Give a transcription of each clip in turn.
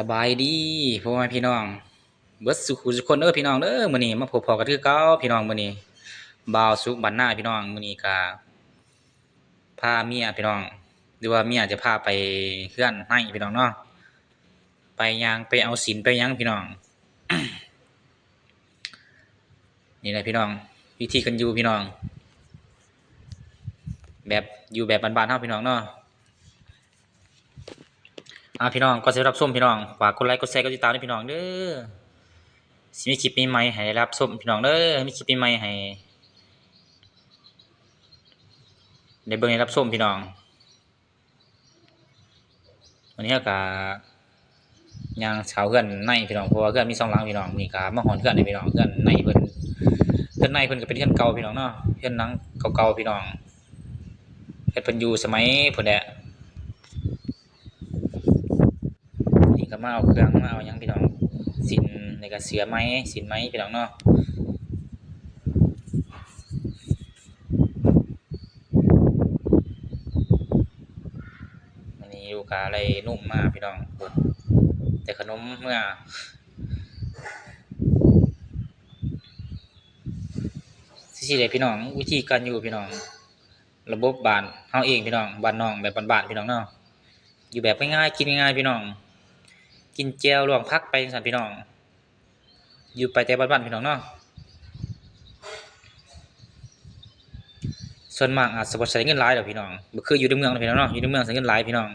สบายดีพ่อแม่พี่น้อง เบิดสุขุสุคนเด้อพี่น้องเด้อมื้อนี้มาพบพอกันคือเก่าพี่น้องมื้อนี้บ่าวสุบันหน้าพี่น้องมื้อนี้ก็พาเมียพี่น้อง หรือว่าเมียจะพาไปเฮือนให้พี่น้องเนาะไปยางไปเอาสินไปยังพี่น้องนี่แหละพี่น้อง วิธีกันอยู่พี่น้อง แบบอยู่แบบบ้านๆเฮาพี่น้องเนาะ อ่าพี่น้องก็จะรับส้มพี่น้องฝากกดไลค์กดแชร์กดติดตามด้วยพี่น้องเด้อสิมีคลิปใหม่ให้ได้รับส้มพี่น้องเด้อมีคลิปใหม่ให้ได้เบิ่งได้รับส้มพี่น้อง วันนี้ก็ย่างเช้าเพื่อนในพี่น้องเพราะว่าเพื่อนมีสองหลังพี่น้องนี่ก็มาหอนเพื่อนในพี่น้องเพื่อนในเพิ่นเพื่อนในเพิ่นก็เป็นเพื่อนเก่าพี่น้องเนาะเพื่อนนังเก่าๆพี่น้องเฮ็ดเพิ่นอยู่สมัยเพิ่นแหละ ก็มาเอาเครื่องมาเอายังพี่น้องสินในกระเสือไม้สินไม้พี่น้องเนาะอันนี้อยู่กับอะไรนุ่มมากพี่น้องแต่ขนมเมื่อที่เลยพี่น้องวิธีการอยู่พี่น้อง ระบบบานเฮาเองพี่น้องบ้านน้องแบบบ้านๆพี่น้องเนาะอยู่แบบง่ายๆกินง่ายๆพี่น้อง กินแจวรวมพักไปสันพี่น้อง อยู่ไปแต่บ้านๆพี่น้องเนาะส่วนมากอาจจะบ่ใช้เงินหลายเดอพี่น้องบ่คืออยู่ในเมืองพี่น้องเนาะอยู่ในเมืองใช้เงินหลายพี่น้อง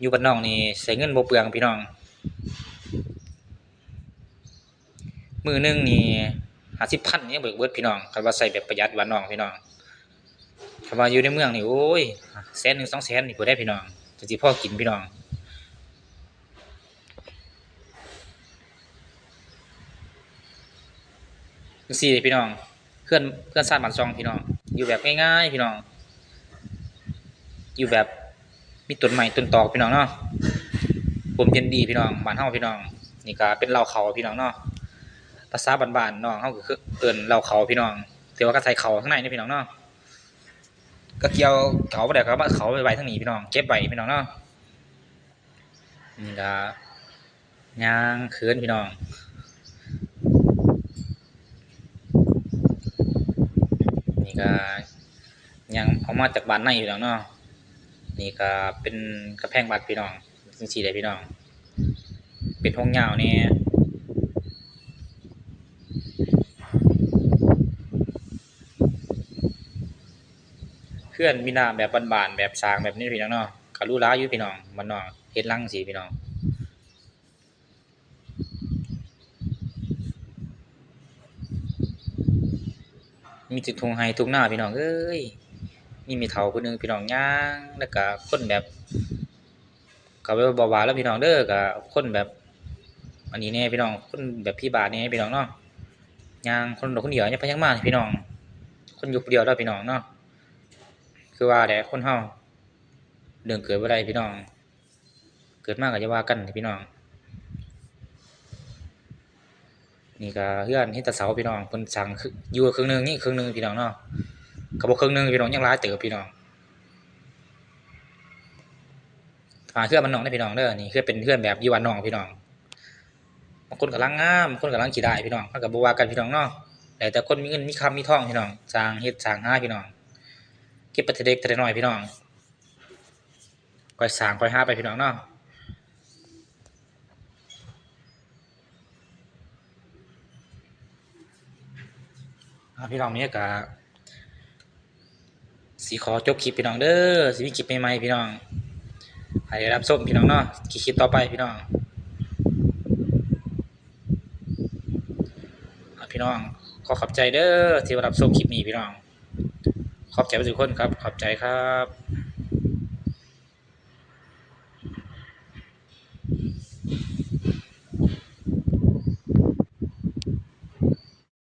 อยู่บ้านนอกนี่ใช้เงินบ่เปลืองพี่น้อง มือหนึงนี่50,000เนี่ยเบิกเบิดพี่น้องคันว่าใช้แบบประหยัดบ้านนอกพี่น้องคันว่าอยู่ในเมืองนี่โอ้ยแสนหนึ่งสองแสนนี่บ่ได้พี่น้องจังสิพอกินพี่น้อง จังซี่พี่น้องเพื่อนเพื่อนสร้างบ้านซองพี่น้อง อยู่แบบง่ายๆพี่น้อง อยู่แบบมีต้นไม้ต้นตอกพี่น้องเนาะผมเย็นดีพี่น้องบ้านเฮาพี่น้อง นี่ก็เป็นเหล่าเขาพี่น้องเนาะภาษาบ้านๆน้องเฮาก็คือเอิ้นเหล่าเขาพี่น้องแต่ว่าก็ใส่เขาข้างในนี่พี่น้องเนาะก็เกี่ยวเขาบ่ได้ก็เอาเขาไปไว้ทางนี้พี่น้องเก็บไว้พี่น้องเนาะนี่ก็ย่างเขินพี่น้อง ก็ยังเอามาจากบ้านในพี่น้องเนาะนี่ก็เป็นกระแพงบัดพี่น้องจังซี่ได้พี่น้อง เป็นห้องยาวนี่ยเพื่อนมีหน้าแบบบานๆแบบสางแบบนี้พี่น้องเนาะก็รู้ล้าอยู่พี่น้องบ้านนอกเฮ็ดลังสิพี่น้อง มีจุดทงไฮทุกหน้าพี่น้องเอ้ยนี่มีเถาคนหนึงพี่น้องย่างแล้วก็คนแบบก็ไปบ่าวาแล้วพี่น้องเด้อก็คนแบบ อันนี้แน่พี่น้องคนแบบพี่บาทแน่พี่น้องเนาะย่างคนเดียวคนเดียวยังไปยังมาพี่น้อง คนอยู่เดียวแล้วพี่น้องเนาะคือว่าแหละคนเฮาเรื่องเกิดบ่ได้พี่น้อง เกิดมาก็จะว่ากันพี่น้อง นี่ก็เฮือนเฮ็ดตะเสาพี่น้องเพิ่นสั่งอยู่ครึ่งหนึงนี่ครึ่งหนึงพี่น้องเนาะก็บ่ครึ่งหนึงพี่น้องยังหลายเติบพี่น้องหาเฮือนมันน้องได้พี่น้องเด้อนี่คือเป็นเฮือนแบบอยู่บ้านน้องพี่น้องบางคนก็ลังงามบางคนก็ลังขี้ได้พี่น้องมันก็บ่ว่ากันพี่น้องเนาะแต่แต่คนมีเงินมีคำมีทองพี่น้องสร้างเฮ็ดสร้างหาพี่น้องเก็บปแต่เด็กแต่น้อยพี่น้องค่อยสร้างค่อยหาไปพี่น้องเนาะ พี่น้องเนี่ยกะสีขอจบคลิปพี่น้องเด้อสีมีคลิปใหม่ๆพี่น้องให้ได้รับชมพี่น้องเนาะคลิปต่อไปพี่น้องพี่น้องขอขอบใจเด้อที่รับชมคลิปนี้พี่น้อง ขอบใจทุกคนครับ ขอบใจครับ